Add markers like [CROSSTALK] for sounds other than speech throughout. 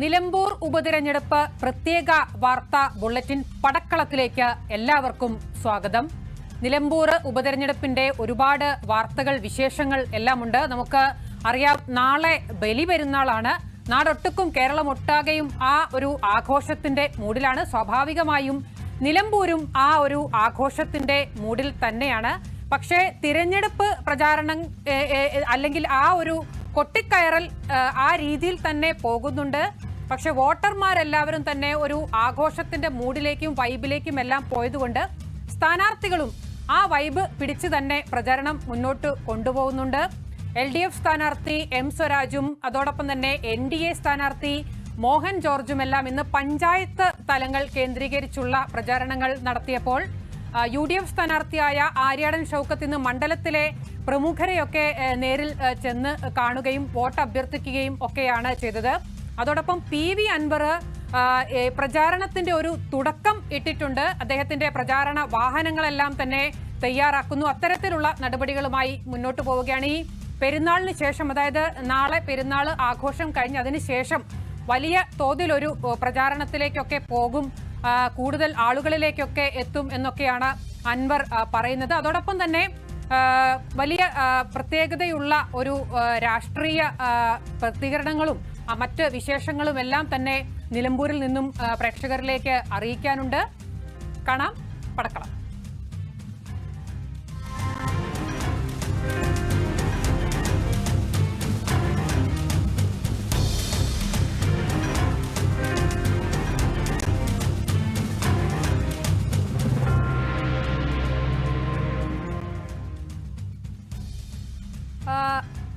നിലമ്പൂർ ഉപതിരഞ്ഞെടുപ്പ് പ്രത്യേക വാർത്താ ബുള്ളറ്റിൻ പടക്കളത്തിലേക്ക് എല്ലാവർക്കും സ്വാഗതം. നിലമ്പൂർ ഉപതിരഞ്ഞെടുപ്പിന്റെ ഒരുപാട് വാർത്തകൾ വിശേഷങ്ങൾ എല്ലാമുണ്ട്. നമുക്ക് അറിയാം നാളെ ബലി പെരുന്നാളാണ്. നാടൊട്ടുക്കും കേരളം ഒട്ടാകെയും ആ ഒരു ആഘോഷത്തിന്റെ മൂഡിലാണ് സ്വാഭാവികമായും നിലമ്പൂരും ആ ഒരു ആഘോഷത്തിന്റെ മൂഡിൽ തന്നെയാണ്. പക്ഷേ തിരഞ്ഞെടുപ്പ് പ്രചാരണം അല്ലെങ്കിൽ ആ ഒരു കൊട്ടിക്കയറൽ ആ രീതിയിൽ തന്നെ പോകുന്നുണ്ട്. പക്ഷെ വോട്ടർമാരെല്ലാവരും തന്നെ ഒരു ആഘോഷത്തിന്റെ മൂഡിലേക്കും വൈബിലേക്കും എല്ലാം പോയതുകൊണ്ട് സ്ഥാനാർത്ഥികളും ആ വൈബ് പിടിച്ചു തന്നെ പ്രചരണം മുന്നോട്ട് കൊണ്ടുപോകുന്നുണ്ട്. എൽ ഡി എഫ് സ്ഥാനാർത്ഥി എം സ്വരാജും അതോടൊപ്പം തന്നെ എൻ ഡി എ സ്ഥാനാർത്ഥി മോഹൻ ജോർജും എല്ലാം ഇന്ന് പഞ്ചായത്ത് തലങ്ങൾ കേന്ദ്രീകരിച്ചുള്ള പ്രചാരണങ്ങൾ നടത്തിയപ്പോൾ യു ഡി എഫ് സ്ഥാനാർത്ഥിയായ ആര്യാടൻ ഷൗക്കത്ത് ഇന്ന് മണ്ഡലത്തിലെ പ്രമുഖരെയൊക്കെ നേരിൽ ചെന്ന് കാണുകയും വോട്ട് അഭ്യർത്ഥിക്കുകയും ഒക്കെയാണ് ചെയ്തത്. അതോടൊപ്പം പി വി അൻവർ പ്രചാരണത്തിന്റെ ഒരു തുടക്കം ഇട്ടിട്ടുണ്ട്. അദ്ദേഹത്തിന്റെ പ്രചാരണ വാഹനങ്ങളെല്ലാം തന്നെ തയ്യാറാക്കുന്നു. അത്തരത്തിലുള്ള നടപടികളുമായി മുന്നോട്ട് പോവുകയാണ് ഈ പെരുന്നാളിന് ശേഷം. അതായത് നാളെ പെരുന്നാൾ ആഘോഷം കഴിഞ്ഞ് അതിന് ശേഷം വലിയ തോതിലൊരു പ്രചാരണത്തിലേക്കൊക്കെ പോകും. കൂടുതൽ ആളുകളിലേക്കൊക്കെ എത്തും എന്നൊക്കെയാണ് അൻവർ പറയുന്നത്. അതോടൊപ്പം തന്നെ വലിയ പ്രത്യേകതയുള്ള ഒരു രാഷ്ട്രീയ പ്രതികരണങ്ങളും മറ്റ് വിശേഷങ്ങളും എല്ലാം തന്നെ നിലമ്പൂരിൽ നിന്നും പ്രേക്ഷകരിലേക്ക് അറിയിക്കാനുണ്ട്. കാണാം പടക്കളം.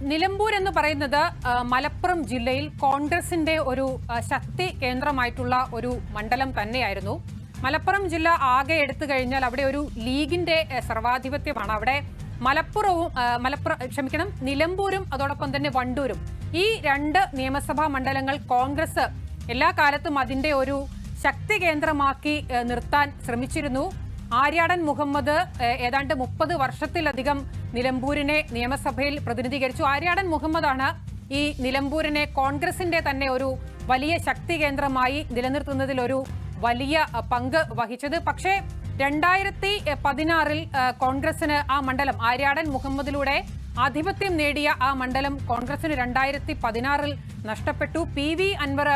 നിലമ്പൂർ എന്ന് പറയുന്നത് മലപ്പുറം ജില്ലയിൽ കോൺഗ്രസിന്റെ ഒരു ശക്തി കേന്ദ്രമായിട്ടുള്ള ഒരു മണ്ഡലം തന്നെയായിരുന്നു. മലപ്പുറം ജില്ല ആകെ എടുത്തു കഴിഞ്ഞാൽ അവിടെ ഒരു ലീഗിന്റെ സർവാധിപത്യമാണ്. അവിടെ മലപ്പുറവും മലപ്പുറം ക്ഷമിക്കണം നിലമ്പൂരും അതോടൊപ്പം തന്നെ വണ്ടൂരും. ഈ രണ്ട് നിയമസഭാ മണ്ഡലങ്ങൾ കോൺഗ്രസ് എല്ലാ കാലത്തും അതിന്റെ ഒരു ശക്തി കേന്ദ്രമാക്കി നിർത്താൻ ശ്രമിച്ചിരുന്നു. ആര്യാടൻ മുഹമ്മദ് ഏതാണ്ട് മുപ്പത് വർഷത്തിലധികം നിലമ്പൂരിനെ നിയമസഭയിൽ പ്രതിനിധീകരിച്ചു. ആര്യാടൻ മുഹമ്മദാണ് ഈ നിലമ്പൂരിനെ കോൺഗ്രസിന്റെ തന്നെ ഒരു വലിയ ശക്തി കേന്ദ്രമായി നിലനിർത്തുന്നതിൽ ഒരു വലിയ പങ്ക് വഹിച്ചത്. പക്ഷേ രണ്ടായിരത്തി പതിനാറിൽ കോൺഗ്രസിന് ആ മണ്ഡലം ആര്യാടൻ മുഹമ്മദിലൂടെ ആധിപത്യം നേടിയ ആ മണ്ഡലം കോൺഗ്രസിന് രണ്ടായിരത്തി പതിനാറിൽ നഷ്ടപ്പെട്ടു. പി വി അൻവർ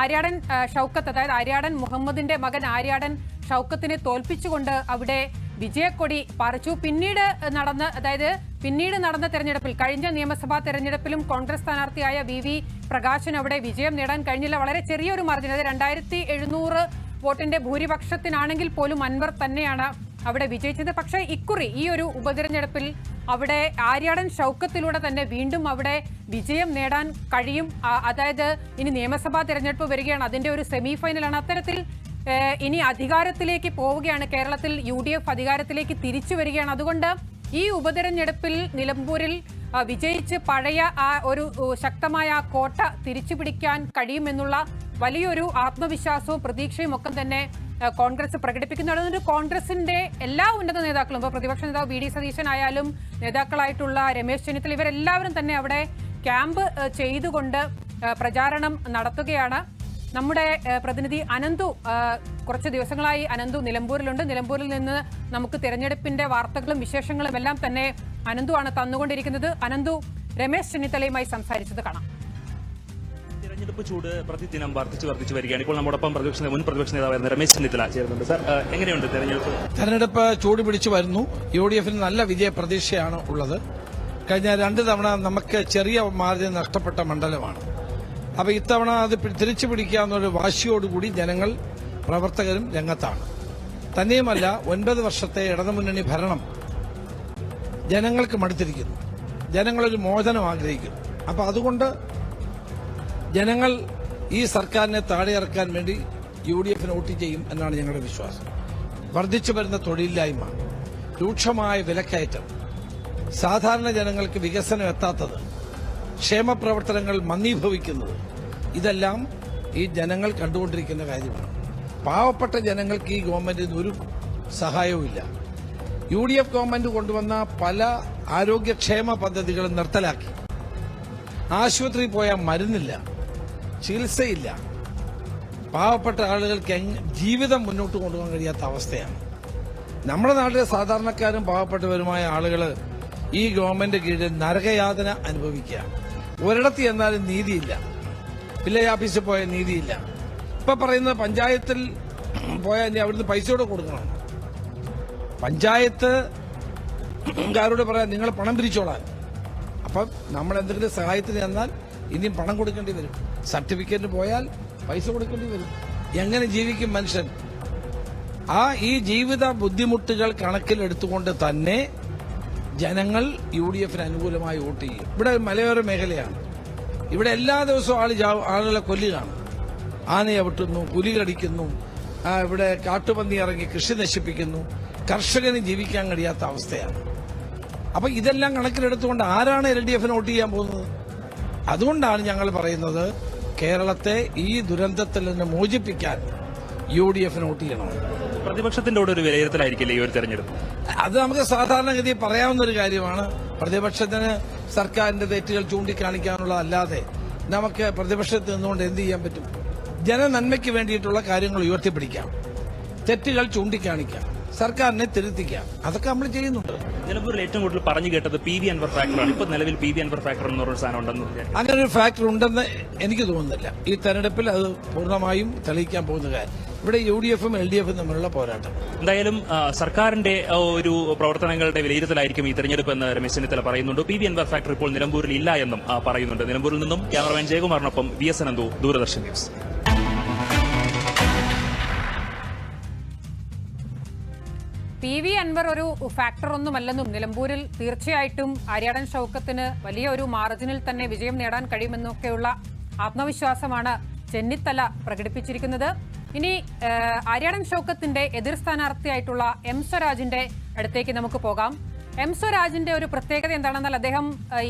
ആര്യാടൻ ഷൗക്കത്ത് അതായത് ആര്യാടൻ മുഹമ്മദിന്റെ മകൻ ആര്യാടൻ ഷൗക്കത്തിനെ തോൽപ്പിച്ചുകൊണ്ട് അവിടെ വിജയക്കൊടി പറിച്ചു. പിന്നീട് നടന്ന അതായത് പിന്നീട് നടന്ന തെരഞ്ഞെടുപ്പിൽ കഴിഞ്ഞ നിയമസഭാ തെരഞ്ഞെടുപ്പിലും കോൺഗ്രസ് സ്ഥാനാർത്ഥിയായ വി വി പ്രകാശിന് അവിടെ വിജയം നേടാൻ കഴിഞ്ഞില്ല. വളരെ ചെറിയൊരു മാർജിൻ അതായത് രണ്ടായിരത്തി എഴുന്നൂറ് വോട്ടിന്റെ ഭൂരിപക്ഷത്തിനാണെങ്കിൽ പോലും അൻവർ തന്നെയാണ് അവിടെ വിജയിച്ചത്. പക്ഷേ ഇക്കുറി ഈ ഒരു ഉപതെരഞ്ഞെടുപ്പിൽ അവിടെ ആര്യാടൻ ഷൗക്കത്തിലൂടെ തന്നെ വീണ്ടും അവിടെ വിജയം നേടാൻ കഴിയും. അതായത് ഇനി നിയമസഭാ തെരഞ്ഞെടുപ്പ് വരികയാണ്. അതിന്റെ ഒരു സെമി ഫൈനലാണ് അത്തരത്തിൽ ഇനി അധികാരത്തിലേക്ക് പോവുകയാണ്. കേരളത്തിൽ യു ഡി എഫ് അധികാരത്തിലേക്ക് തിരിച്ചു വരികയാണ്. അതുകൊണ്ട് ഈ ഉപതെരഞ്ഞെടുപ്പിൽ നിലമ്പൂരിൽ വിജയിച്ച് പഴയ ആ ഒരു ശക്തമായ കോട്ട തിരിച്ചു പിടിക്കാൻ കഴിയുമെന്നുള്ള വലിയൊരു ആത്മവിശ്വാസവും പ്രതീക്ഷയും ഒക്കെ തന്നെ കോൺഗ്രസ് പ്രകടിപ്പിക്കുന്നുണ്ട്. അതുകൊണ്ട് കോൺഗ്രസിന്റെ എല്ലാ ഉന്നത നേതാക്കളും ഇപ്പോൾ പ്രതിപക്ഷ നേതാവ് വി ഡി സതീശനായാലും നേതാക്കളായിട്ടുള്ള രമേശ് ചെന്നിത്തല ഇവരെല്ലാവരും തന്നെ അവിടെ ക്യാമ്പ് ചെയ്തുകൊണ്ട് പ്രചാരണം നടത്തുകയാണ്. നമ്മുടെ പ്രതിനിധി അനന്തു കുറച്ച് ദിവസങ്ങളായി അനന്തു നിലമ്പൂരിലുണ്ട്. നിലമ്പൂരിൽ നിന്ന് നമുക്ക് തിരഞ്ഞെടുപ്പിന്റെ വാർത്തകളും വിശേഷങ്ങളും എല്ലാം തന്നെ അനന്തു ആണ് തന്നുകൊണ്ടിരിക്കുന്നത്. അനന്തു രമേശ് ചെന്നിത്തലയുമായി സംസാരിച്ചത് കാണാം. തിരഞ്ഞെടുപ്പ് ചൂട് പ്രതിദിനം വർദ്ധിച്ചു വർദ്ധിച്ചു വരികയാണ്. ഇപ്പോൾ നമ്മോടൊപ്പം പ്രതിപക്ഷ മുൻ പ്രതിപക്ഷ നേതാവായിരുന്ന രമേശ് ചെന്നിത്തല ചേരുന്നുണ്ട്. സാർ എങ്ങനെയുണ്ട് തെരഞ്ഞെടുപ്പ്? തെരഞ്ഞെടുപ്പ് ചൂട് പിടിച്ചു വരുന്നു. യു ഡി എഫിന് നല്ല വിജയ പ്രതീക്ഷയാണ് ഉള്ളത്. കഴിഞ്ഞ രണ്ട് തവണ നമുക്ക് ചെറിയ മാർജിൻ നഷ്ടപ്പെട്ട മണ്ഡലമാണ്. അപ്പൊ ഇത്തവണ അത് തിരിച്ചു പിടിക്കാന്നൊരു വാശിയോടുകൂടി ജനങ്ങൾ പ്രവർത്തകരും രംഗത്താണ്. തന്നെയുമല്ല ഒൻപത് വർഷത്തെ ഇടതുമുന്നണി ഭരണം ജനങ്ങൾക്ക് മടുത്തിരിക്കുന്നു. ജനങ്ങളൊരു മോചനം ആഗ്രഹിക്കുന്നു. അപ്പൊ അതുകൊണ്ട് ജനങ്ങൾ ഈ സർക്കാരിനെ താഴെ ഇറക്കാൻ വേണ്ടി യു ഡി എഫിന് വോട്ട് ചെയ്യും എന്നാണ് ഞങ്ങളുടെ വിശ്വാസം. വർദ്ധിച്ചു വരുന്ന തൊഴിലില്ലായ്മ രൂക്ഷമായ വിലക്കയറ്റം സാധാരണ ജനങ്ങൾക്ക് വികസനം എത്താത്തത് ക്ഷേമപ്രവർത്തനങ്ങൾ മന്ദീഭവിക്കുന്നത്. ഇതെല്ലാം ഈ ജനങ്ങൾ കണ്ടുകൊണ്ടിരിക്കുന്ന കാര്യമാണ്. പാവപ്പെട്ട ജനങ്ങൾക്ക് ഈ ഗവൺമെന്റിന് ഒരു സഹായവുമില്ല. യു ഡി എഫ് ഗവൺമെന്റ് കൊണ്ടുവന്ന പല ആരോഗ്യക്ഷേമ പദ്ധതികളും നിർത്തലാക്കി. ആശുപത്രിയിൽ പോയാൽ മരുന്നില്ല ചികിത്സയില്ല. പാവപ്പെട്ട ആളുകൾക്ക് ജീവിതം മുന്നോട്ട് കൊണ്ടുപോകാൻ കഴിയാത്ത അവസ്ഥയാണ്. നമ്മുടെ നാട്ടിലെ സാധാരണക്കാരും പാവപ്പെട്ടവരുമായ ആളുകൾ ഈ ഗവൺമെന്റ് കീഴിൽ നരകയാതന അനുഭവിക്കുക ഒരിടത്ത് ചെന്നാലും നീതിയില്ല. വില്ലേജ് ഓഫീസിൽ പോയ നീതിയില്ല. ഇപ്പൊ പറയുന്നത് പഞ്ചായത്തിൽ പോയാൽ ഇനി അവിടുന്ന് കൂടെ കൊടുക്കണം. പഞ്ചായത്ത് കാരോട് പറയാം നിങ്ങൾ പണം പിരിച്ചോളാൻ അപ്പം നമ്മൾ എന്തെങ്കിലും സഹായത്തിന് ചെന്നാൽ ഇനിയും പണം കൊടുക്കേണ്ടി വരും. സർട്ടിഫിക്കറ്റിന് പോയാൽ പൈസ കൊടുക്കേണ്ടി വരും. എങ്ങനെ ജീവിക്കും മനുഷ്യൻ? ആ ഈ ജീവിത ബുദ്ധിമുട്ടുകൾ കണക്കിലെടുത്തുകൊണ്ട് തന്നെ ജനങ്ങൾ യു ഡി എഫിന് അനുകൂലമായി വോട്ട് ചെയ്യും. ഇവിടെ മലയോര മേഖലയാണ്. ഇവിടെ എല്ലാ ദിവസവും ആൾ ആളുകളെ കൊല്ലുകയാണ്. ആനയെ വെട്ടുന്നു പുലി കടിക്കുന്നു ആ, ഇവിടെ കാട്ടുപന്നി ഇറങ്ങി കൃഷി നശിപ്പിക്കുന്നു. കർഷകന് ജീവിക്കാൻ കഴിയാത്ത അവസ്ഥയാണ്. അപ്പൊ ഇതെല്ലാം കണക്കിലെടുത്തുകൊണ്ട് ആരാണ് എൽ ഡി എഫിന് വോട്ട് ചെയ്യാൻ പോകുന്നത്? അതുകൊണ്ടാണ് ഞങ്ങൾ പറയുന്നത് കേരളത്തെ ഈ ദുരന്തത്തിൽ നിന്ന് മോചിപ്പിക്കാൻ യു ഡി എഫിന് വോട്ട് ചെയ്യണം. പ്രതിപക്ഷത്തിന്റെ കൂടെ ഒരു വിലയിരുത്തലായിരിക്കില്ലേ ഈ ഒരു തെരഞ്ഞെടുപ്പ്? അത് നമുക്ക് സാധാരണഗതി പറയാവുന്ന ഒരു കാര്യമാണ്. പ്രതിപക്ഷത്തിന് സർക്കാരിന്റെ തെറ്റുകൾ ചൂണ്ടിക്കാണിക്കാനുള്ള അല്ലാതെ നമുക്ക് പ്രതിപക്ഷത്ത് നിന്നുകൊണ്ട് എന്ത് ചെയ്യാൻ പറ്റും? ജനനന്മയ്ക്ക് വേണ്ടിയിട്ടുള്ള കാര്യങ്ങൾ ഉയർത്തിപ്പിടിക്കാം. തെറ്റുകൾ ചൂണ്ടിക്കാണിക്കാം. സർക്കാരിനെ തിരുത്തിക്കാം. അതൊക്കെ നമ്മൾ ചെയ്യുന്നുണ്ട്. നിലമ്പൂരിൽ ഏറ്റവും കൂടുതൽ പറഞ്ഞു കേട്ടത് പി വി അൻവർ ഫാക്ടറാണ് ഇപ്പൊ നിലവിൽ പി വി അൻവർ ഫാക്ടർ എന്ന് പറഞ്ഞ സാധനം ഉണ്ടെന്ന് അങ്ങനെ ഒരു ഫാക്ടർ ഉണ്ടെന്ന് എനിക്ക് തോന്നുന്നില്ല. ഈ തെരഞ്ഞെടുപ്പിൽ അത് പൂർണമായും തെളിയിക്കാൻ പോകുന്ന കാര്യം. ഇവിടെ യു ഡി എഫും എൽ ഡി എഫും തമ്മിലുള്ള പോരാട്ടം. എന്തായാലും സർക്കാരിന്റെ ഒരു പ്രവർത്തനങ്ങളുടെ വിലയിരുത്തലായിരിക്കും ഈ തെരഞ്ഞെടുപ്പ് എന്ന് രമേശ് ചെന്നിത്തല പറയുന്നുണ്ട്. പി വി എൻവർ ഫാക്ടർ ഇപ്പോൾ നിലമ്പൂരിൽ ഇല്ല എന്നും ആ, പറയുന്നുണ്ട്. നിലമ്പൂരിൽ നിന്നും cameraman ജയകുമാറിനൊപ്പം V S Ananthu Doordarshan news. P V Anwar ഒരു ഫാക്ടർ ഒന്നുമല്ലെന്നും നിലമ്പൂരിൽ തീർച്ചയായിട്ടും ആര്യാടൻ ഷൗക്കത്തിന് വലിയ ഒരു മാർജിനിൽ തന്നെ വിജയം നേടാൻ കഴിയുമെന്നൊക്കെയുള്ള ആത്മവിശ്വാസമാണ് ചെന്നിത്തല പ്രകടിപ്പിച്ചിരിക്കുന്നത്. ഇനി ഏഹ്, ആര്യാടൻ ഷൗക്കത്തിന്റെ എതിർ സ്ഥാനാർത്ഥിയായിട്ടുള്ള എം സ്വരാജിന്റെ അടുത്തേക്ക് നമുക്ക് പോകാം. എം സ്വരാജിന്റെ ഒരു പ്രത്യേകത എന്താണെന്നാൽ അദ്ദേഹം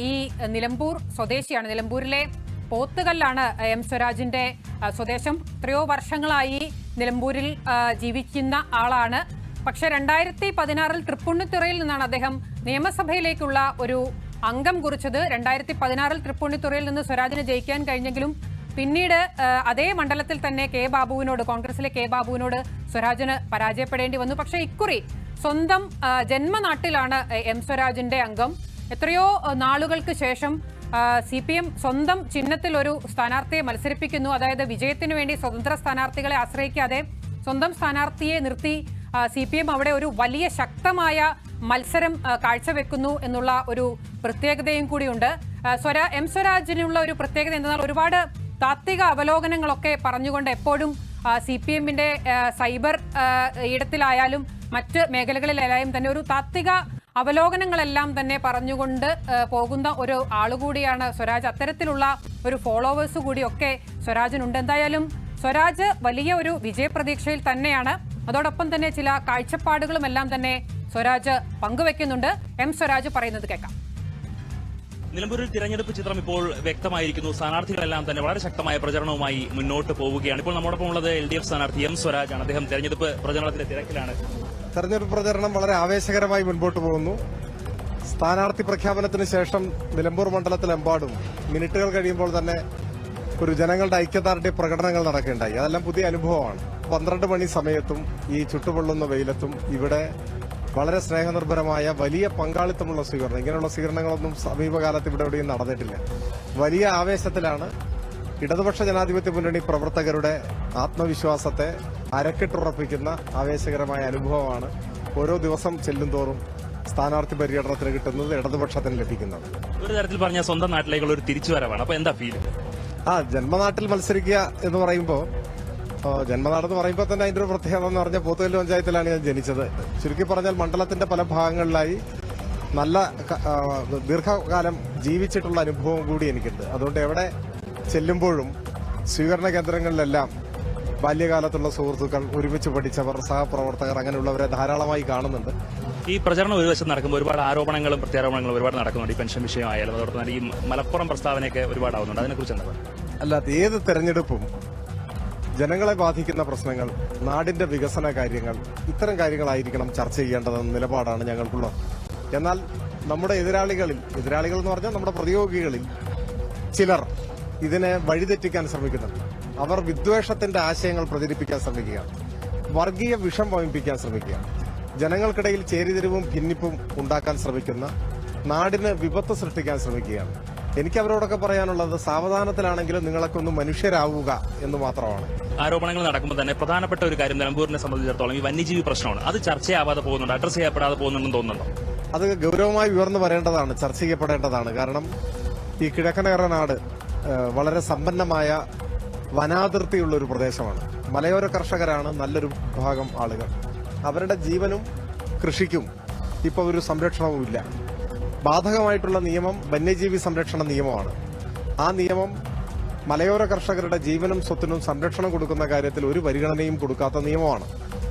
ഈ നിലമ്പൂർ സ്വദേശിയാണ്. നിലമ്പൂരിലെ പോത്തുകല്ലാണ് എം സ്വരാജിന്റെ സ്വദേശം. എത്രയോ വർഷങ്ങളായി നിലമ്പൂരിൽ ജീവിക്കുന്ന ആളാണ്. പക്ഷെ രണ്ടായിരത്തി പതിനാറിൽ തൃപ്പുണ്ണിത്തുറയിൽ നിന്നാണ് അദ്ദേഹം നിയമസഭയിലേക്കുള്ള ഒരു അംഗം കുറിച്ചത്. രണ്ടായിരത്തി പതിനാറിൽ തൃപ്പുണ്ണിത്തുറയിൽ നിന്ന് സ്വരാജിനെ ജയിക്കാൻ കഴിഞ്ഞെങ്കിലും പിന്നീട് അതേ മണ്ഡലത്തിൽ തന്നെ കെ ബാബുവിനോട് കോൺഗ്രസിലെ കെ ബാബുവിനോട് സ്വരാജിന് പരാജയപ്പെടേണ്ടി വന്നു. പക്ഷേ ഇക്കുറി സ്വന്തം ജന്മനാട്ടിലാണ് എം സ്വരാജിന്റെ അംഗം. എത്രയോ നാളുകൾക്ക് ശേഷം സി പി എം സ്വന്തം ചിഹ്നത്തിൽ ഒരു സ്ഥാനാർത്ഥിയെ മത്സരിപ്പിക്കുന്നു. അതായത് വിജയത്തിന് വേണ്ടി സ്വതന്ത്ര സ്ഥാനാർത്ഥികളെ ആശ്രയിക്കാതെ സ്വന്തം സ്ഥാനാർത്ഥിയെ നിർത്തി സി പി എം അവിടെ ഒരു വലിയ ശക്തമായ മത്സരം കാഴ്ചവെക്കുന്നു എന്നുള്ള ഒരു പ്രത്യേകതയും കൂടിയുണ്ട്. സ്വരാ എം സ്വരാജിനുള്ള ഒരു പ്രത്യേകത എന്തെന്നാൽ ഒരുപാട് താത്വിക അവലോകനങ്ങളൊക്കെ പറഞ്ഞുകൊണ്ട് എപ്പോഴും സി പി എമ്മിന്റെ സൈബർ ഇടത്തിലായാലും മറ്റ് മേഖലകളിലായാലും തന്നെ ഒരു താത്വിക അവലോകനങ്ങളെല്ലാം തന്നെ പറഞ്ഞുകൊണ്ട് പോകുന്ന ഒരു ആളുകൂടിയാണ് സ്വരാജ്. അത്തരത്തിലുള്ള ഒരു ഫോളോവേഴ്സ് കൂടിയൊക്കെ സ്വരാജിനുണ്ട്. എന്തായാലും സ്വരാജ് വലിയ ഒരു വിജയപ്രതീക്ഷയിൽ തന്നെയാണ്. അതോടൊപ്പം തന്നെ ചില കാഴ്ചപ്പാടുകളും എല്ലാം തന്നെ സ്വരാജ് പങ്കുവെക്കുന്നുണ്ട്. എം സ്വരാജ് പറയുന്നത് കേൾക്കാം. നിലമ്പൂരിൽ തിരഞ്ഞെടുപ്പ് ചിത്രം ഇപ്പോൾ വ്യക്തമായിരിക്കുന്നു. സ്ഥാനാർത്ഥികളെല്ലാം തന്നെ വളരെ ശക്തമായ പ്രചരണവുമായി മുന്നോട്ട് പോവുകയാണ്. ഇപ്പോൾ നമ്മോടൊപ്പം ഉള്ളത് എൽ ഡി എഫ് സ്ഥാനാർത്ഥി എം സ്വരാജ് ആണ് അദ്ദേഹം തെരഞ്ഞെടുപ്പ് പ്രചരണത്തിന്റെ തിരക്കിലാണ്. തെരഞ്ഞെടുപ്പ് പ്രചരണം വളരെ ആവേശകരമായി മുൻപോട്ട് പോകുന്നു. സ്ഥാനാർത്ഥി പ്രഖ്യാപനത്തിന് ശേഷം നിലമ്പൂർ മണ്ഡലത്തിലെമ്പാടും മിനിറ്റുകൾ കഴിയുമ്പോൾ തന്നെ ഒരു ജനങ്ങളുടെ ഐക്യദാർഢ്യ പ്രകടനങ്ങൾ നടക്കുകയുണ്ടായി. അതെല്ലാം പുതിയ അനുഭവമാണ്. പന്ത്രണ്ട് മണി സമയത്തും ഈ ചുട്ടുപൊള്ളുന്ന വെയിലത്തും ഇവിടെ വളരെ സ്നേഹനിർഭരമായ വലിയ പങ്കാളിത്തമുള്ള സ്വീകരണം. ഇങ്ങനെയുള്ള സ്വീകരണങ്ങളൊന്നും സമീപകാലത്ത് ഇവിടെ എവിടെയും നടന്നിട്ടില്ല. വലിയ ആവേശത്തിലാണ് ഇടതുപക്ഷ ജനാധിപത്യ മുന്നണി പ്രവർത്തകരുടെ ആത്മവിശ്വാസത്തെ അരക്കിട്ടുറപ്പിക്കുന്ന ആവേശകരമായ അനുഭവമാണ് ഓരോ ദിവസം ചെല്ലുന്തോറും സ്ഥാനാർത്ഥി പര്യടനത്തിന് കിട്ടുന്നത് ഇടതുപക്ഷത്തിന് ലഭിക്കുന്നത്. ഒരു തരത്തിൽ പറഞ്ഞ സ്വന്തം നാട്ടിലേക്കുള്ള ഒരു തിരിച്ചുവരവാണ്. അപ്പൊ എന്താ ഫീൽ ആ ജന്മനാട്ടിൽ മത്സരിക്കുക എന്ന് പറയുമ്പോൾ ജന്മനാടെന്ന് പറയുമ്പോൾ തന്നെ അതിന്റെ ഒരു പ്രത്യേകത എന്ന് പറഞ്ഞാൽ പോത്തുകല്ല് പഞ്ചായത്തിലാണ് ഞാൻ ജനിച്ചത്. ചുരുക്കി പറഞ്ഞാൽ മണ്ഡലത്തിന്റെ പല ഭാഗങ്ങളിലായി നല്ല ദീർഘകാലം ജീവിച്ചിട്ടുള്ള അനുഭവം കൂടി എനിക്കുണ്ട്. അതുകൊണ്ട് എവിടെ ചെല്ലുമ്പോഴും സ്വീകരണ കേന്ദ്രങ്ങളിലെല്ലാം ബാല്യകാലത്തുള്ള സുഹൃത്തുക്കൾ ഒരുമിച്ച് പഠിച്ചവർ സഹപ്രവർത്തകർ അങ്ങനെയുള്ളവരെ ധാരാളമായി കാണുന്നുണ്ട്. ഈ പ്രചരണം ഒരു വശം നടക്കുമ്പോൾ ഒരുപാട് ആരോപണങ്ങളും പ്രത്യാരോപണങ്ങളും ഒരുപാട് നടക്കുന്നുണ്ട്. ഈ പെൻഷൻ വിഷയമായാലും അതോടൊപ്പം തന്നെ ഈ മലപ്പുറം പ്രസ്താവനയൊക്കെ ഒരുപാട് ആവുന്നുണ്ട് അതിനെക്കുറിച്ച് എന്താ പറയുക? അല്ലാതെ ഏത് തെരഞ്ഞെടുപ്പും ജനങ്ങളെ ബാധിക്കുന്ന പ്രശ്നങ്ങൾ നാടിന്റെ വികസന കാര്യങ്ങൾ ഇത്തരം കാര്യങ്ങളായിരിക്കണം ചർച്ച ചെയ്യേണ്ടതെന്ന നിലപാടാണ് ഞങ്ങൾക്കുള്ളത്. എന്നാൽ നമ്മുടെ എതിരാളികളിൽ എതിരാളികൾ എന്ന് പറഞ്ഞാൽ നമ്മുടെ പ്രതിയോഗികളിൽ ചിലർ ഇതിനെ വഴിതെറ്റിക്കാൻ ശ്രമിക്കുന്നുണ്ട്. അവർ വിദ്വേഷത്തിന്റെ ആശയങ്ങൾ പ്രചരിപ്പിക്കാൻ ശ്രമിക്കുകയാണ്. വർഗീയ വിഷം വമിപ്പിക്കാൻ ശ്രമിക്കുകയാണ്. ജനങ്ങൾക്കിടയിൽ ചേരിതിരിവും ഭിന്നിപ്പും ഉണ്ടാക്കാൻ ശ്രമിക്കുന്ന നാടിന് വിപത്ത് സൃഷ്ടിക്കാൻ ശ്രമിക്കുകയാണ്. എനിക്ക് അവരോടൊക്കെ പറയാനുള്ളത് സാവധാനത്തിലാണെങ്കിലും നിങ്ങളൊക്കെ ഒന്ന് മനുഷ്യരാവുക എന്ന് മാത്രമാണ്. ആരോപണങ്ങൾ നടക്കുമ്പോൾ തന്നെ പ്രധാനപ്പെട്ട ഒരു കാര്യം നിലമ്പൂരിനെ സംബന്ധിച്ചിടത്തോളം ഈ വന്യജീവി പ്രശ്നമാണ്. അത് ചർച്ചയാവാതെ പോകുന്നുണ്ട് അഡ്രസ് ചെയ്യപ്പെടാതെ പോകുന്നുണ്ടെന്ന് തോന്നുന്നുണ്ടോ? അത് ഗൗരവമായി ഉയർന്നു വരേണ്ടതാണ് ചർച്ച ചെയ്യപ്പെടേണ്ടതാണ്. കാരണം ഈ കിഴക്കനേറ നാട് വളരെ സമ്പന്നമായ വനാതിർത്തിയുള്ള ഒരു പ്രദേശമാണ്. മലയോര കർഷകരാണ് നല്ലൊരു ഭാഗം ആളുകൾ. അവരുടെ ജീവനും കൃഷിക്കും ഇപ്പോൾ ഒരു സംരക്ഷണവുമില്ല. ബാധകമായിട്ടുള്ള നിയമം വന്യജീവി സംരക്ഷണ നിയമമാണ്. ആ നിയമം മലയോര കർഷകരുടെ ജീവനും സ്വത്തിനും സംരക്ഷണം കൊടുക്കുന്ന കാര്യത്തിൽ ഒരു പരിഗണനയും കൊടുക്കാത്ത നിയമമാണ്.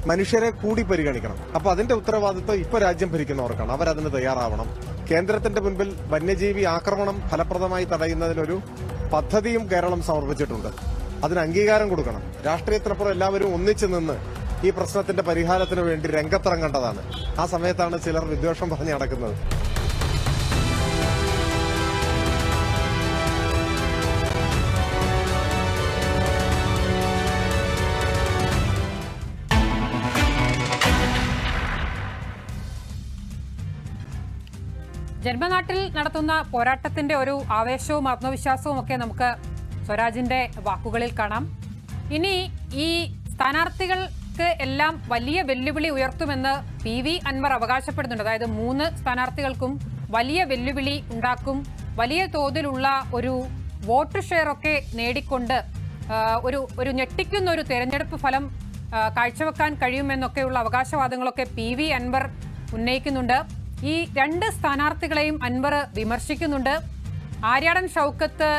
മനുഷ്യരെ കൂടി പരിഗണിക്കണം. അപ്പൊ അതിന്റെ ഉത്തരവാദിത്വം ഇപ്പൊ രാജ്യം ഭരിക്കുന്നവർക്കാണ്. അവരതിന് തയ്യാറാവണം. കേന്ദ്രത്തിന്റെ മുൻപിൽ വന്യജീവി ആക്രമണം ഫലപ്രദമായി തടയുന്നതിനൊരു പദ്ധതിയും കേരളം സമർപ്പിച്ചിട്ടുണ്ട്. അതിന് അംഗീകാരം കൊടുക്കണം. രാഷ്ട്രീയത്തിനപ്പുറം എല്ലാവരും ഒന്നിച്ചു നിന്ന് ഈ പ്രശ്നത്തിന്റെ പരിഹാരത്തിന് വേണ്ടി രംഗത്തിറങ്ങേണ്ടതാണ്. ആ സമയത്താണ് ചിലർ വിദ്വേഷം പറഞ്ഞു നടക്കുന്നത്. ജന്മനാട്ടിൽ നടത്തുന്ന പോരാട്ടത്തിന്റെ ഒരു ആവേശവും ആത്മവിശ്വാസവും ഒക്കെ നമുക്ക് സ്വരാജിന്റെ വാക്കുകളിൽ കാണാം. ഇനി ഈ സ്ഥാനാർത്ഥികൾക്ക് എല്ലാം വലിയ വെല്ലുവിളി ഉയർത്തുമെന്ന് പി വി അൻവർ അവകാശപ്പെടുന്നുണ്ട്. അതായത് മൂന്ന് സ്ഥാനാർത്ഥികൾക്കും വലിയ വെല്ലുവിളി ഉണ്ടാക്കും. വലിയ തോതിലുള്ള ഒരു വോട്ട് ഷെയർ ഒക്കെ നേടിക്കൊണ്ട് ഒരു ഒരു ഞെട്ടിക്കുന്ന ഒരു തെരഞ്ഞെടുപ്പ് ഫലം കാഴ്ചവെക്കാൻ കഴിയുമെന്നൊക്കെയുള്ള അവകാശവാദങ്ങളൊക്കെ പി വി അൻവർ ഉന്നയിക്കുന്നുണ്ട്. ഈ രണ്ട് സ്ഥാനാർത്ഥികളെയും അൻവർ വിമർശിക്കുന്നുണ്ട്. ആര്യാടൻ ഷൗക്കത്ത്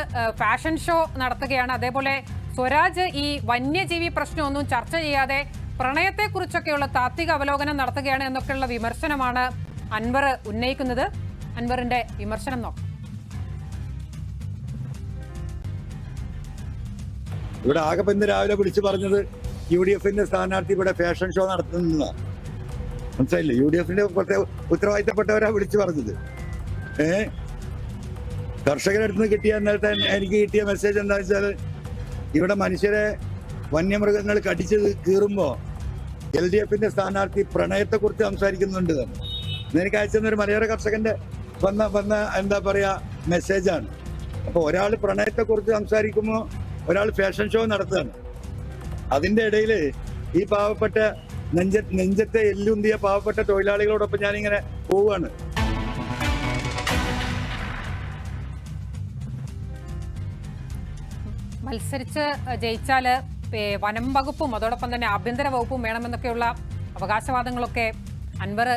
ഫാഷൻ ഷോ നടത്തുകയാണ്. അതേപോലെ സ്വരാജ് ഈ വന്യജീവി പ്രശ്നമൊന്നും ചർച്ച ചെയ്യാതെ പ്രണയത്തെക്കുറിച്ചൊക്കെയുള്ള താത്വിക അവലോകനം നടത്തുകയാണ് എന്നൊക്കെയുള്ള വിമർശനമാണ് അൻവർ ഉന്നയിക്കുന്നത്. അൻവറിന്റെ വിമർശനം നോക്കാം. ഇവിടെ ആകെ ഇന്ന് രാവിലെ വിളിച്ചു പറഞ്ഞത് യു ഡി എഫിന്റെ സ്ഥാനാർത്ഥി ഇവിടെ ഫാഷൻ ഷോ നടത്തുന്നതാണ് മനസ്സിലായില്ലേ? യു ഡി എഫിന്റെ ഉത്തരവാദിത്തപ്പെട്ടവരാ വിളിച്ചു പറഞ്ഞത്. ഏ? കർഷകരടുത്ത് നിന്ന് കിട്ടിയ നേരത്തെ എനിക്ക് കിട്ടിയ മെസ്സേജ് എന്താ വെച്ചാൽ ഇവിടെ മനുഷ്യരെ വന്യമൃഗങ്ങൾ കടിച്ച് കീറുമ്പോ എൽ ഡി എഫിന്റെ സ്ഥാനാർത്ഥി പ്രണയത്തെ കുറിച്ച് സംസാരിക്കുന്നുണ്ട്. എനിക്ക് അയച്ചെന്ന ഒരു മലയോര കർഷകന്റെ വന്ന വന്ന എന്താ പറയാ മെസ്സേജാണ് അപ്പൊ ഒരാൾ പ്രണയത്തെക്കുറിച്ച് സംസാരിക്കുമ്പോൾ ഒരാൾ ഫാഷൻ ഷോ നടത്തുകയാണ്. അതിന്റെ ഇടയിൽ ഈ പാവപ്പെട്ട നെഞ്ച നെഞ്ചത്തെ എല്ലുന്തിയ പാവപ്പെട്ട തൊഴിലാളികളോടൊപ്പം ഞാനിങ്ങനെ പോവുകയാണ്. മത്സരിച്ച് ജയിച്ചാൽ വനം വകുപ്പും അതോടൊപ്പം തന്നെ ആഭ്യന്തര വകുപ്പും വേണമെന്നൊക്കെയുള്ള അവകാശവാദങ്ങളൊക്കെ അൻവർ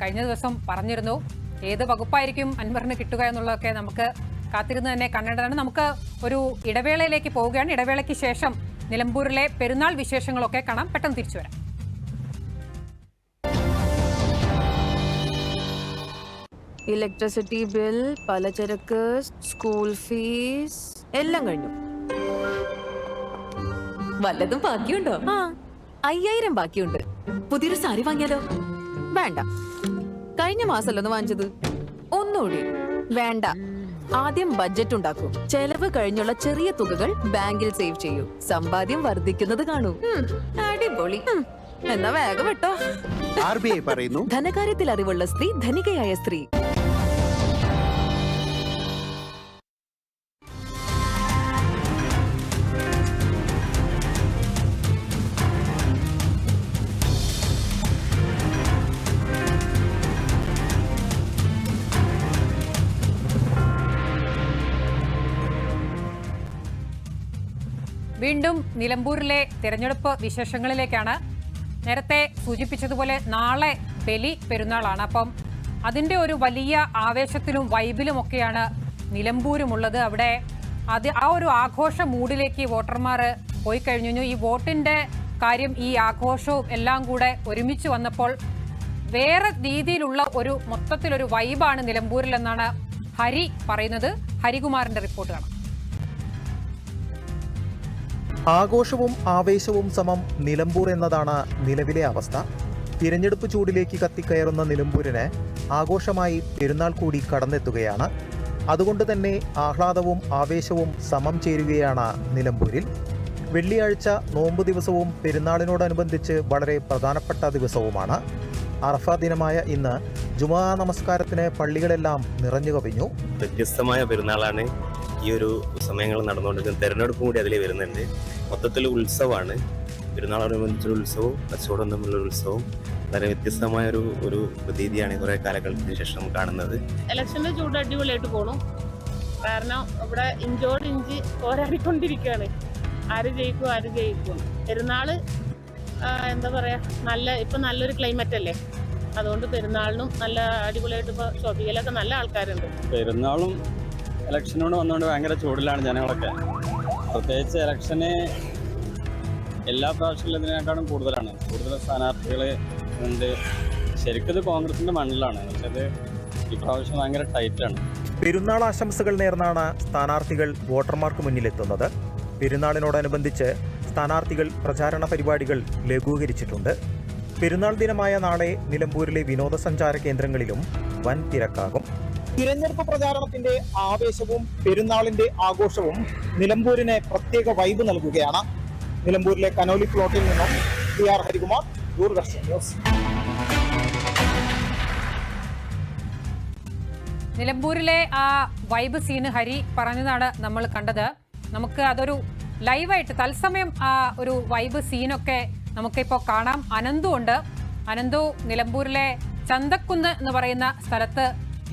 കഴിഞ്ഞ ദിവസം പറഞ്ഞിരുന്നു. ഏത് വകുപ്പായിരിക്കും അൻവറിന് കിട്ടുക എന്നുള്ളതൊക്കെ നമുക്ക് കാത്തിരുന്ന് തന്നെ കണ്ടതാണ്. നമുക്ക് ഒരു ഇടവേളയിലേക്ക് പോവുകയാണ്. ഇടവേളയ്ക്ക് ശേഷം നിലമ്പൂരിലെ പെരുന്നാൾ വിശേഷങ്ങളൊക്കെ കാണാം. പെട്ടെന്ന് തിരിച്ചു വരാം. ഇലക്ട്രിസിറ്റി ബിൽ പലചരക്ക് സ്കൂൾ ഫീസ് എല്ലാം കഴിഞ്ഞു. വല്ലതും ബാക്കിയുണ്ടോ? ആ അയ്യായിരം ബാക്കിയുണ്ട്. പുതിയൊരു സാരി വാങ്ങിയാലോ? വേണ്ട. കഴിഞ്ഞ മാസല്ലോന്ന് വാങ്ങിച്ചത്? ഒന്നുകൂടി. വേണ്ട. ആദ്യം ബഡ്ജറ്റ് ഉണ്ടാക്കൂ. ചെലവ് കഴിഞ്ഞുള്ള ചെറിയ തുകകൾ ബാങ്കിൽ സേവ് ചെയ്യൂ. സമ്പാദ്യം വർദ്ധിക്കുന്നത് കാണൂ. അടിപൊളി. എന്നാ വേഗം വിട്ടോ. ആർ ബി ഐ പറയുന്നു. ധനകാര്യത്തിൽ അറിവുള്ള സ്ത്രീ ധനികയായ സ്ത്രീ. വീണ്ടും നിലമ്പൂരിലെ തിരഞ്ഞെടുപ്പ് വിശേഷങ്ങളിലേക്കാണ് നേരത്തെ സൂചിപ്പിച്ചതുപോലെ നാളെ ബലി പെരുന്നാളാണ്. അപ്പം അതിന്റെ ഒരു വലിയ ആവേശത്തിലും വൈബിലും ഒക്കെയാണ് നിലമ്പൂരുമുള്ളത്. അവിടെ അത് ആ ഒരു ആഘോഷ മൂഡിലേക്ക് വോട്ടർമാർ പോയി കഴിഞ്ഞു. ഈ വോട്ടിന്റെ കാര്യം ഈ ആഘോഷവും എല്ലാം കൂടെ ഒരുമിച്ച് വന്നപ്പോൾ വേറെ രീതിയിലുള്ള ഒരു മൊത്തത്തിലൊരു വൈബാണ് നിലമ്പൂരിലെന്നാണ് ഹരി പറയുന്നത്. ഹരികുമാറിന്റെ റിപ്പോർട്ട് കാണാം. ആഘോഷവും ആവേശവും സമം നിലമ്പൂർ എന്നതാണ് നിലവിലെ അവസ്ഥ. തിരഞ്ഞെടുപ്പ് ചൂടിലേക്ക് കത്തിക്കയറുന്ന നിലമ്പൂരിന് ആഘോഷമായി പെരുന്നാൾ കൂടി കടന്നെത്തുകയാണ്. അതുകൊണ്ട് തന്നെ ആഹ്ലാദവും ആവേശവും സമം ചേരുകയാണ് നിലമ്പൂരിൽ. വെള്ളിയാഴ്ച നോമ്പ് ദിവസവും പെരുന്നാളിനോടനുബന്ധിച്ച് വളരെ പ്രധാനപ്പെട്ട ദിവസവുമാണ്. അറഫ ദിനമായ ഇന്ന് ജുമാ നമസ്കാരത്തിന് പള്ളികളെല്ലാം നിറഞ്ഞു കവിഞ്ഞു. വ്യത്യസ്തമായ പെരുന്നാളാണ്. ഈ ഒരു സമയങ്ങൾ നടന്നുകൊണ്ടിരിക്കുന്ന തെരഞ്ഞെടുപ്പും കൂടി അതിൽ വരുന്നുണ്ട്. മൊത്തത്തിൽ ഉത്സവമാണ്. പെരുന്നാളോടനുബന്ധിച്ചൊരു ഉത്സവവും കച്ചവടം തമ്മിലുള്ള ഉത്സവവും വളരെ വ്യത്യസ്തമായ ഒരു ഒരു പ്രതീതിയാണ് കുറെ കാലഘട്ടത്തിന് ശേഷം കാണുന്നത്. ഇലക്ഷന്റെ ചൂട് അടിപൊളിയായിട്ട് പോണു. കാരണം ഇവിടെ ഇഞ്ചോട് ഇഞ്ചി പോരാടിക്കൊണ്ടിരിക്കുകയാണ് ആര് ജയിക്കും ആര് ജയിക്കും. പെരുന്നാൾ എന്താ പറയാ നല്ല ഇപ്പൊ നല്ലൊരു ക്ലൈമറ്റ് അല്ലേ? അതുകൊണ്ട് പെരുന്നാളിനും നല്ല അടിപൊളിയായിട്ട് ഇപ്പൊ ഷോപ്പിങ്ങിലൊക്കെ നല്ല ആൾക്കാരുണ്ട്. പെരുന്നാളും ഇലക്ഷനോട് വന്നുകൊണ്ട് ഭയങ്കര ചൂടിലാണ് ജനങ്ങളൊക്കെ. പ്രത്യേകിച്ച് ഇലക്ഷന് എല്ലാ പ്രാവശ്യത്തിനേക്കാളും കൂടുതലാണ്. കൂടുതൽ സ്ഥാനാർത്ഥികൾ ഉണ്ട്. ശരിക്കും കോൺഗ്രസിന്റെ മണ്ണിലാണ്. പക്ഷെ അത് ഇപ്രാവശ്യം ഭയങ്കര ടൈറ്റാണ്. പെരുന്നാൾ ആശംസകൾ നേർന്നാണ് സ്ഥാനാർത്ഥികൾ വോട്ടർമാർക്ക് മുന്നിലെത്തുന്നത്. പെരുന്നാളിനോടനുബന്ധിച്ച് സ്ഥാനാർത്ഥികൾ പ്രചാരണ പരിപാടികൾ ലഘൂകരിച്ചിട്ടുണ്ട്. പെരുന്നാൾ ദിനമായ നാളെ നിലമ്പൂരിലെ വിനോദസഞ്ചാര കേന്ദ്രങ്ങളിലും വൻ തിരക്കാകും. തിരഞ്ഞെടുപ്പ് പ്രചാരണത്തിന്റെ ആവേശവും പെരുന്നാളിന്റെ ആഘോഷവും നിലമ്പൂരിന് പ്രത്യേക വൈബ് നൽകുകയാണ്. നിലമ്പൂരിലെ കനോലി പ്ലോട്ടിൽ നിന്നും P R Harikumar Doordarshan news. നിലമ്പൂരിലെ ആ വൈബ് സീന് ഹരി പറഞ്ഞതാണ് നമ്മൾ കണ്ടത്. നമുക്ക് അതൊരു ലൈവായിട്ട് തത്സമയം ആ ഒരു വൈബ് സീനൊക്കെ നമുക്കിപ്പോൾ കാണാം. അനന്തു ഉണ്ട് അനന്തു നിലമ്പൂരിലെ ചന്തക്കുന്ന് എന്ന് പറയുന്ന സ്ഥലത്ത്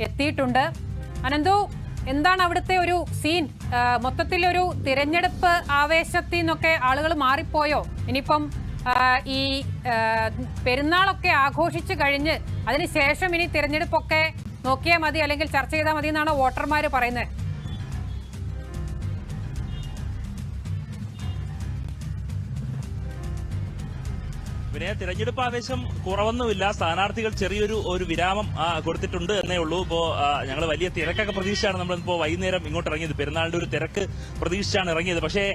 എത്തിയിട്ടുണ്ട്. അനന്തു എന്താണ് അവിടുത്തെ ഒരു സീൻ മൊത്തത്തിൽ ഒരു തിരഞ്ഞെടുപ്പ് ആവേശത്തിൽ നിന്നൊക്കെ ആളുകൾ മാറിപ്പോയോ? ഇനിയിപ്പം ഈ പെരുന്നാളൊക്കെ ആഘോഷിച്ചു കഴിഞ്ഞ് അതിനുശേഷം ഇനി തിരഞ്ഞെടുപ്പൊക്കെ നോക്കിയാൽ മതി അല്ലെങ്കിൽ ചർച്ച ചെയ്താൽ മതി എന്നാണ് വോട്ടർമാർ പറയുന്നത്. തിരഞ്ഞെടുപ്പ് ആവേശം കുറവൊന്നുമില്ല. സ്ഥാനാർത്ഥികൾ ചെറിയൊരു ഒരു വിരാമം കൊടുത്തിട്ടുണ്ട് എന്നേ ഉള്ളൂ. ഇപ്പോ ഞങ്ങൾ വലിയ തിരക്കൊക്കെ പ്രതീക്ഷിച്ചാണ് നമ്മളിപ്പോ വൈകുന്നേരം ഇങ്ങോട്ട് ഇറങ്ങിയത് പെരുന്നാളിന്റെ ഒരു തിരക്ക് പ്രതീക്ഷിച്ചാണ് ഇറങ്ങിയത്. പക്ഷേ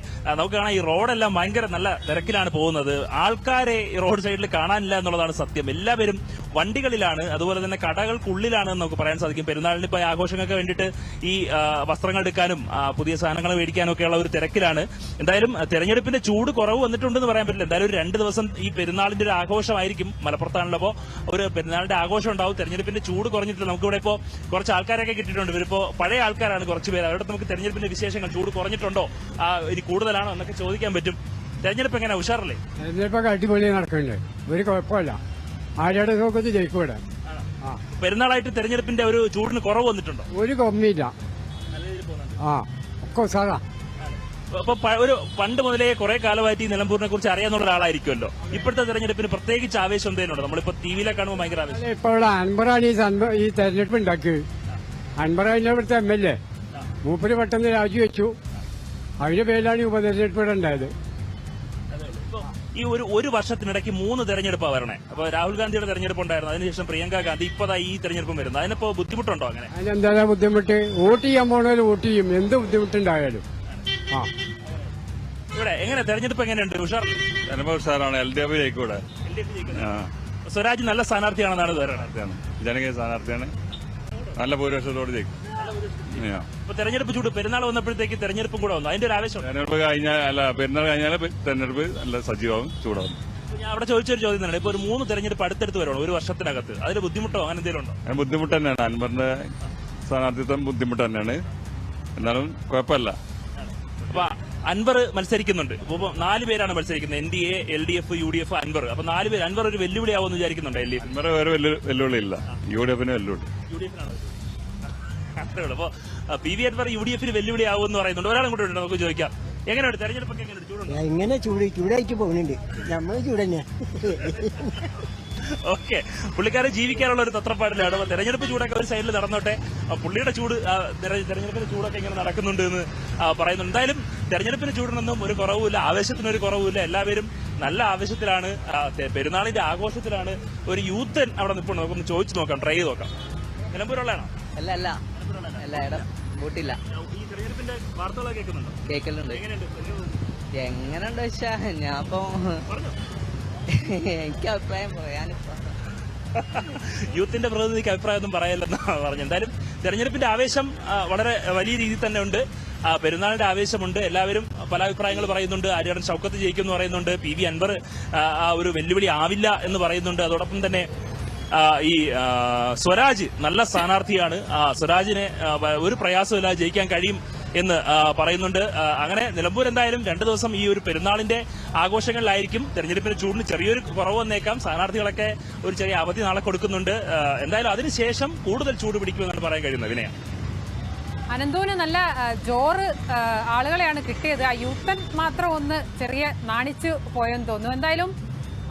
നമുക്ക് കാണാം ഈ റോഡെല്ലാം ഭയങ്കര നല്ല തിരക്കിലാണ് പോകുന്നത്. ആൾക്കാരെ ഈ റോഡ് സൈഡിൽ കാണാനില്ല എന്നുള്ളതാണ് സത്യം. എല്ലാവരും വണ്ടികളിലാണ് അതുപോലെ തന്നെ കടകൾക്കുള്ളിലാണ് നമുക്ക് പറയാൻ സാധിക്കും. പെരുന്നാളിന് ഇപ്പൊ ആഘോഷങ്ങൾക്ക് വേണ്ടിയിട്ട് ഈ വസ്ത്രങ്ങൾ എടുക്കാനും പുതിയ സാധനങ്ങൾ മേടിക്കാനും ഒക്കെയുള്ള ഒരു തിരക്കിലാണ്. എന്തായാലും തെരഞ്ഞെടുപ്പിന്റെ ചൂട് കുറവ് വന്നിട്ടുണ്ടെന്ന് പറയാൻ പറ്റില്ല. എന്തായാലും ഒരു രണ്ട് ദിവസം ഈ പെരുന്നാളിന്റെ ഒരു ആഘോഷമായിരിക്കും മലപ്പുറത്താണല്ലോ. അപ്പോൾ ഒരു പെരുന്നാളിന്റെ ആഘോഷം ഉണ്ടാവും. തെരഞ്ഞെടുപ്പിന്റെ ചൂട് കുറഞ്ഞിട്ട് നമുക്കിവിടെ ഇപ്പോൾ കുറച്ച് ആൾക്കാരൊക്കെ കിട്ടിയിട്ടുണ്ട്. ഇവരിപ്പോ പഴയ ആൾക്കാരാണ് കുറച്ച് പേര്. അവരുടെ നമുക്ക് തെരഞ്ഞെടുപ്പിന്റെ വിശേഷങ്ങൾ ചൂട് കുറഞ്ഞിട്ടുണ്ടോ? ആ ഇനി കൂടുതലാണോ എന്നൊക്കെ ചോദിക്കാൻ പറ്റും. തെരഞ്ഞെടുപ്പ് എങ്ങനെ? ഉഷാറല്ലേ? തെരഞ്ഞെടുപ്പൊക്കെ അടിപൊളി നടക്കുന്നുണ്ട്. ഒരു കുഴപ്പമില്ല. ആരുടെ നോക്കത്ത് ജയിക്കൂടെ പെരുന്നാളായിട്ട് തെരഞ്ഞെടുപ്പിന്റെ ഒരു ചൂടിന് കുറവ് വന്നിട്ടുണ്ടോ? ഒരു കമ്മിയില്ല ആ. ഒക്കെ സാറാ അപ്പൊ ഒരു പണ്ട് മുതലേ കുറെ കാലമായിട്ട് ഈ നിലമ്പൂരിനെ കുറിച്ച് അറിയാവുന്ന ഒരാളായിരിക്കുമല്ലോ. ഇപ്പോഴത്തെ തെരഞ്ഞെടുപ്പിന് പ്രത്യേകിച്ച് ആവേശം എന്തെങ്കിലും നമ്മളിപ്പോ ടി വിയിലെ കാണുമ്പോൾ ഭയങ്കര ആവേശം. ഇപ്പോൾ അൻപറാണ് ഈ ഈ തെരഞ്ഞെടുപ്പ് ഉണ്ടാക്കിയത് അൻപറാണ് ഇവിടുത്തെ എം എൽ എ. മൂപ്പര് പെട്ടെന്ന് രാജിവെച്ചു അതിന്റെ പേരിലാണ് ഈ ഉപതെരഞ്ഞെടുപ്പ് ഇവിടെ ഉണ്ടായത്. ഈ ഒരു ഒരു വർഷത്തിനിടയ്ക്ക് മൂന്ന് തെരഞ്ഞെടുപ്പ് വരണേ. അപ്പൊ രാഹുൽ ഗാന്ധിയുടെ തെരഞ്ഞെടുപ്പ് ഉണ്ടായിരുന്നു അതിനുശേഷം പ്രിയങ്ക ഗാന്ധി ഇപ്പതാ ഈ തെരഞ്ഞെടുപ്പും വരുന്നത് അതിനിപ്പോ ബുദ്ധിമുട്ടുണ്ടോ അങ്ങനെ? അതിനെന്താ ബുദ്ധിമുട്ട്? വോട്ട് ചെയ്യാൻ പോണേലും വോട്ട് ചെയ്യും. എന്ത് ബുദ്ധിമുട്ടുണ്ടായാലും. ഇവിടെ എങ്ങനെ തെരഞ്ഞെടുപ്പ് എങ്ങനെയുണ്ട്? ഉഷാർ? സാറാണ് എൽ ഡി എഫ് ജയിക്കൂടെ സ്വരാജ് നല്ല സ്ഥാനാർത്ഥിയാണെന്നാണ് പറയുന്നത്. ജനകീയ സ്ഥാനാർത്ഥിയാണ്. നല്ല ഭൂരിപക്ഷത്തോട് ജയിക്കും. ഇപ്പൊ തെരഞ്ഞെടുപ്പ് ചൂട്. പെരുന്നാൾ വന്നപ്പോഴത്തേക്ക് തെരഞ്ഞെടുപ്പും കൂടെ വന്നു. അതിന്റെ ഒരു ആവശ്യം തെരഞ്ഞെടുപ്പ് കഴിഞ്ഞാൽ അല്ല പെരുന്നാൾ കഴിഞ്ഞാൽ തെരഞ്ഞെടുപ്പ് നല്ല സജീവമാവും ചൂടാവും. ഞാൻ അവിടെ ചോദിച്ചൊരു ചോദ്യം തന്നെ ഇപ്പൊ ഒരു മൂന്ന് തെരഞ്ഞെടുപ്പ് അടുത്തടുത്ത് വരണം ഒരു വർഷത്തിനകത്ത്. അതിൽ ബുദ്ധിമുട്ടോ അങ്ങനെ എന്തെങ്കിലും ഉണ്ടോ? ബുദ്ധിമുട്ട് തന്നെയാണ്. അൻവറിന്റെ സ്ഥാനാർത്ഥിത്വം ബുദ്ധിമുട്ട് തന്നെയാണ്. എന്നാലും കുഴപ്പമില്ല. അൻവർ മത്സരിക്കുന്നുണ്ട്. ഇപ്പൊ നാല് പേരാണ് മത്സരിക്കുന്നത്. N D A L D F U D F Anvar. അപ്പൊ നാല് പേര് അൻവർ ഒരു വെല്ലുവിളിയാവുമെന്ന് വിചാരിക്കുന്നുണ്ട് എൽ ഡി എഫ് അൻവർ വേറെ വെല്ലുവിളി വെല്ലുവിളിയില്ല. യു ഡി എഫിന് വെല്ലുവിളി. യു ഡി എഫിനാണ് അപ്പൊ P V Anvar U D എഫിന് വെല്ലുവിളിയാവുമെന്ന് പറയുന്നുണ്ട്. ഒരാളും കൂടെ ഉണ്ട് നമുക്ക് ചോദിക്കാം. എങ്ങനെയുണ്ട്? തെരഞ്ഞെടുപ്പൊക്കെ എങ്ങനെയുണ്ട്? ചൂടുണ്ട്? എങ്ങനെ ചൂട് ചൂടായിട്ട് പോകുന്നുണ്ട്. നമ്മൾ ചൂട് തന്നെ ഓക്കെ. പുള്ളിക്കാരെ ജീവിക്കാനുള്ള ഒരു തത്രപ്പാടിലാണ്. അപ്പൊ തെരഞ്ഞെടുപ്പ് ചൂടൊക്കെ ഒരു സൈഡിൽ നടന്നോട്ടെ. പുള്ളിയുടെ ചൂട് തെരഞ്ഞെടുപ്പിന്റെ ചൂടൊക്കെ ഇങ്ങനെ നടക്കുന്നുണ്ട് എന്ന് പറയുന്നു എന്തായാലും തെരഞ്ഞെടുപ്പിന്റെ ചൂടിനൊന്നും ഒരു കുറവുമില്ല. ആവേശത്തിന് ഒരു കുറവുമില്ല. എല്ലാവരും നല്ല ആവേശത്തിലാണ്. പെരുന്നാളിന്റെ ആഘോഷത്തിലാണ് ഒരു യൂത്തൻ അവിടെ നിൽപ്പുണ്ട് നമുക്കൊന്ന് ചോദിച്ചു നോക്കാം. ട്രൈ ചെയ്ത് നോക്കാം. നിലമ്പൂരുള്ളതാണോ? അല്ല അല്ല. വോട്ടില്ല ഈ തെരഞ്ഞെടുപ്പിന്റെ വാർത്തകളൊക്കെ കേൾക്കുന്നുണ്ടോ? കേക്കലുണ്ട് എങ്ങനെയുണ്ട്? എങ്ങനെയുണ്ട് വെച്ചാ? ഞാൻ ഇപ്പൊ [LAUGHS] എനിക്ക് അഭിപ്രായം പറയാനിപ്പോ യൂത്തിന്റെ പ്രതിനിധിക്ക് അഭിപ്രായം ഒന്നും പറയല്ലെന്നാണ് പറഞ്ഞു എന്തായാലും തെരഞ്ഞെടുപ്പിന്റെ ആവേശം വളരെ വലിയ രീതിയിൽ തന്നെ ഉണ്ട്. പെരുന്നാളിന്റെ ആവേശമുണ്ട്. എല്ലാവരും പല അഭിപ്രായങ്ങൾ പറയുന്നുണ്ട്. ആര്യാടൻ ഷൗക്കത്ത് ജയിക്കും എന്ന് പറയുന്നുണ്ട്. പി വി അൻവർ ഒരു വെല്ലുവിളി ആവില്ല എന്ന് പറയുന്നുണ്ട്. അതോടൊപ്പം തന്നെ ഈ സ്വരാജ് നല്ല സ്ഥാനാർത്ഥിയാണ്. സ്വരാജിനെ ഒരു പ്രയാസമില്ലാതെ ജയിക്കാൻ കഴിയും എന്ന് പറയുന്നുണ്ട്. അങ്ങനെ നിലമ്പൂർ എന്തായാലും രണ്ടു ദിവസം ഈ ഒരു പെരുന്നാളിന്റെ ആഘോഷങ്ങളിലായിരിക്കും. തെരഞ്ഞെടുപ്പിന് ചൂടിന് ചെറിയൊരു കുറവ് വന്നേക്കാം. സ്ഥാനാർത്ഥികളൊക്കെ ഒരു ചെറിയ അവധി നാളെ കൊടുക്കുന്നുണ്ട്. എന്തായാലും അതിനുശേഷം കൂടുതൽ ചൂട് പിടിക്കുമെന്നാണ് പറയാൻ കഴിയുന്നത്. വിനയ. അനന്തൂന് നല്ല ജോറ് ആളുകളെയാണ് കിട്ടിയത്. ആ യൂത്തൻ മാത്രം ഒന്ന് ചെറിയ നാണിച്ചു പോയെന്ന് തോന്നുന്നു. എന്തായാലും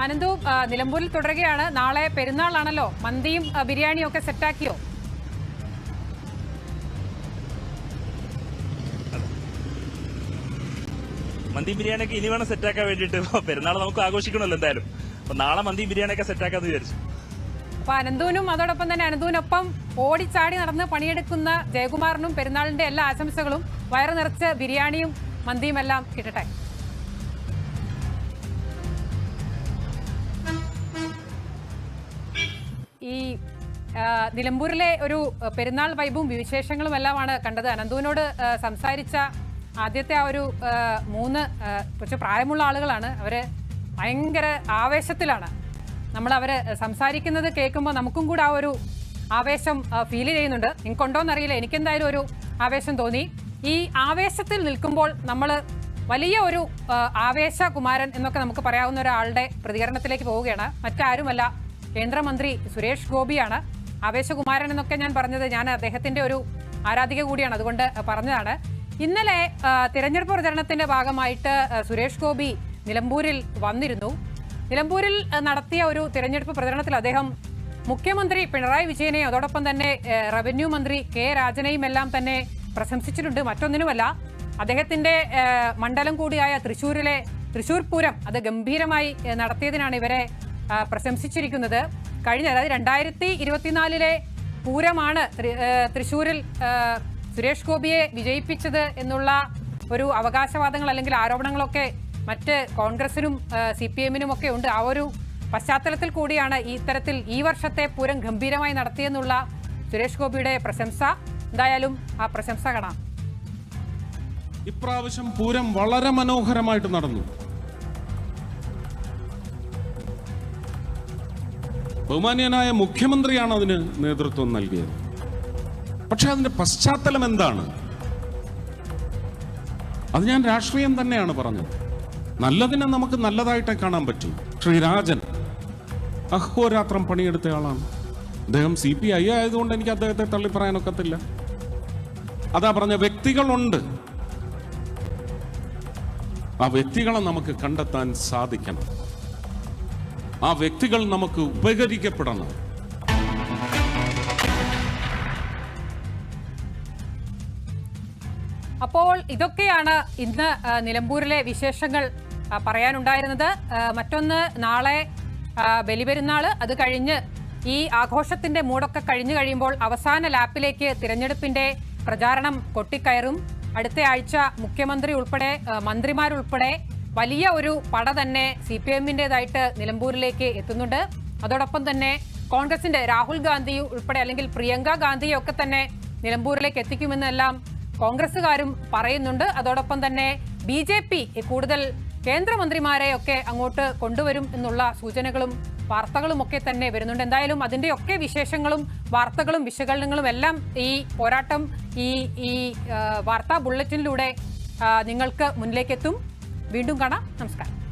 അനന്തു നിലമ്പൂരിൽ തുടരുകയാണ്. നാളെ പെരുന്നാളാണല്ലോ. മന്തിയും ബിരിയാണിയും ഒക്കെ സെറ്റാക്കിയോ മന്തി ബിരിയാണിയൊക്കെ ഇനി വേണം സെറ്റാക്കാൻ വേണ്ടിട്ട് പെരുന്നാൾ നമുക്ക് ആഘോഷിക്കണമല്ലോ എന്തായാലും. അപ്പൊ നാളെ മന്തി ബിരിയാണിക്ക് സെറ്റ് ആക്കാന്ന് വിചാരിച്ചു. അപ്പൊ അനന്തൂനും അതോടൊപ്പം തന്നെ അനന്തൂനൊപ്പം ഓടിച്ചാടി നടന്ന് പണിയെടുക്കുന്ന ജയകുമാറിനും പെരുന്നാളിന്റെ എല്ലാ ആശംസകളും. വയറു നിറച്ച് ബിരിയാണിയും മന്തിയും എല്ലാം കിട്ടട്ടെ. ഈ നിലമ്പൂരിലെ ഒരു പെരുന്നാൾ വൈബും വിശേഷങ്ങളും എല്ലാമാണ് കണ്ടത്. അനന്തുവിനോട് ആ, സംസാരിച്ച ആദ്യത്തെ ആ ഒരു മൂന്ന് കുറച്ച് പ്രായമുള്ള ആളുകളാണ്. അവർ ഭയങ്കര ആവേശത്തിലാണ്. നമ്മൾ അവർ സംസാരിക്കുന്നത് കേൾക്കുമ്പോൾ നമുക്കും കൂടെ ആ ഒരു ആവേശം ഫീൽ ചെയ്യുന്നുണ്ട്. നിങ്ങൾക്കുണ്ടോ എന്നറിയില്ല എനിക്കെന്തായാലും ഒരു ആവേശം തോന്നി. ഈ ആവേശത്തിൽ നിൽക്കുമ്പോൾ നമ്മൾ വലിയ ഒരു ആവേശ കുമാരൻ എന്നൊക്കെ നമുക്ക് പറയാവുന്ന ഒരാളുടെ പ്രതികരണത്തിലേക്ക് പോവുകയാണ്. മറ്റാരുമല്ല. കേന്ദ്രമന്ത്രി സുരേഷ് ഗോപിയാണ് ആവേശകുമാരൻ എന്നൊക്കെ ഞാൻ പറഞ്ഞത്. ഞാൻ അദ്ദേഹത്തിന്റെ ഒരു ആരാധിക കൂടിയാണ്. അതുകൊണ്ട് പറഞ്ഞതാണ്. ഇന്നലെ തിരഞ്ഞെടുപ്പ് പ്രചരണത്തിന്റെ ഭാഗമായിട്ട് സുരേഷ് ഗോപി നിലമ്പൂരിൽ വന്നിരുന്നു. നിലമ്പൂരിൽ നടത്തിയ ഒരു തിരഞ്ഞെടുപ്പ് പ്രചരണത്തിൽ അദ്ദേഹം മുഖ്യമന്ത്രി പിണറായി വിജയനെയും അതോടൊപ്പം തന്നെ റവന്യൂ മന്ത്രി കെ രാജനെയും എല്ലാം തന്നെ പ്രശംസിച്ചിട്ടുണ്ട്. മറ്റൊന്നിനുമല്ല അദ്ദേഹത്തിന്റെ മണ്ഡലം കൂടിയായ തൃശൂരിലെ തൃശൂർ പൂരം അത് ഗംഭീരമായി നടത്തിയതിനാണ് ഇവരെ പ്രശംസിച്ചിരിക്കുന്നത്. കഴിഞ്ഞ അതായത് രണ്ടായിരത്തി ഇരുപത്തിനാലിലെ പൂരമാണ് തൃ- തൃശൂരിൽ ആ, സുരേഷ് ഗോപിയെ വിജയിപ്പിച്ചത് എന്നുള്ള ഒരു അവകാശവാദങ്ങൾ അല്ലെങ്കിൽ ആരോപണങ്ങളൊക്കെ മറ്റ് കോൺഗ്രസിനും സി പി എമ്മിനും ഒക്കെ ഉണ്ട്. ആ ഒരു പശ്ചാത്തലത്തിൽ കൂടിയാണ് ഈ തരത്തിൽ ഈ വർഷത്തെ പൂരം ഗംഭീരമായി നടത്തിയെന്നുള്ള സുരേഷ് ഗോപിയുടെ പ്രശംസ. എന്തായാലും ആ പ്രശംസ കാണാം. ഇപ്രാവശ്യം പൂരം വളരെ മനോഹരമായിട്ട് നടന്നു. ബഹുമാന്യനായ മുഖ്യമന്ത്രിയാണ് അതിന് നേതൃത്വം നൽകിയത്. പക്ഷെ അതിന്റെ പശ്ചാത്തലം എന്താണ്? അത് ഞാൻ രാഷ്ട്രീയം തന്നെയാണ് പറഞ്ഞത്. നല്ലതിനെ നമുക്ക് നല്ലതായിട്ടേ കാണാൻ പറ്റും. ശ്രീരാജൻ അഹോരാത്രം പണിയെടുത്ത ആളാണ്. അദ്ദേഹം സി പി ഐ ആയതുകൊണ്ട് എനിക്ക് അദ്ദേഹത്തെ തള്ളിപ്പറയാനൊക്കത്തില്ല അതാ പറഞ്ഞ വ്യക്തികളുണ്ട്. ആ വ്യക്തികളെ നമുക്ക് കണ്ടെത്താൻ സാധിക്കണം. ആ വ്യക്തികൾ നമുക്ക് ഉപകരിക്കപ്പെടണം. അപ്പോൾ ഇതൊക്കെയാണ് ഇന്ന് നിലമ്പൂരിലെ വിശേഷങ്ങൾ പറയാനുണ്ടായിരുന്നത്. മറ്റൊന്ന് നാളെ ബലിപെരുന്നാൾ അത് കഴിഞ്ഞ് ഈ ആഘോഷത്തിന്റെ മൂടൊക്കെ കഴിഞ്ഞു കഴിയുമ്പോൾ അവസാന ലാപ്പിലേക്ക് തിരഞ്ഞെടുപ്പിന്റെ പ്രചാരണം കൊട്ടിക്കയറും. അടുത്ത ആഴ്ച മുഖ്യമന്ത്രി ഉൾപ്പെടെ മന്ത്രിമാരുൾപ്പെടെ വലിയ ഒരു പട തന്നെ സി പി എമ്മിന്റെതായിട്ട് നിലമ്പൂരിലേക്ക് എത്തുന്നുണ്ട്. അതോടൊപ്പം തന്നെ കോൺഗ്രസിന്റെ രാഹുൽ ഗാന്ധി ഉൾപ്പെടെ അല്ലെങ്കിൽ പ്രിയങ്ക ഗാന്ധിയെ ഒക്കെ തന്നെ നിലമ്പൂരിലേക്ക് എത്തിക്കുമെന്നെല്ലാം കോൺഗ്രസ്സുകാരും പറയുന്നുണ്ട്. അതോടൊപ്പം തന്നെ ബി ജെ പി കൂടുതൽ കേന്ദ്രമന്ത്രിമാരെ ഒക്കെ അങ്ങോട്ട് കൊണ്ടുവരും എന്നുള്ള സൂചനകളും വാർത്തകളും ഒക്കെ തന്നെ വരുന്നുണ്ട്. എന്തായാലും അതിന്റെയൊക്കെ വിശേഷങ്ങളും വാർത്തകളും വിശകലനങ്ങളും എല്ലാം ഈ പോരാട്ടം ഈ ഈ വാർത്താ ബുള്ളറ്റിനിലൂടെ നിങ്ങൾക്ക് മുന്നിലേക്കെത്തും. വീണ്ടും കാണാം. നമസ്കാരം.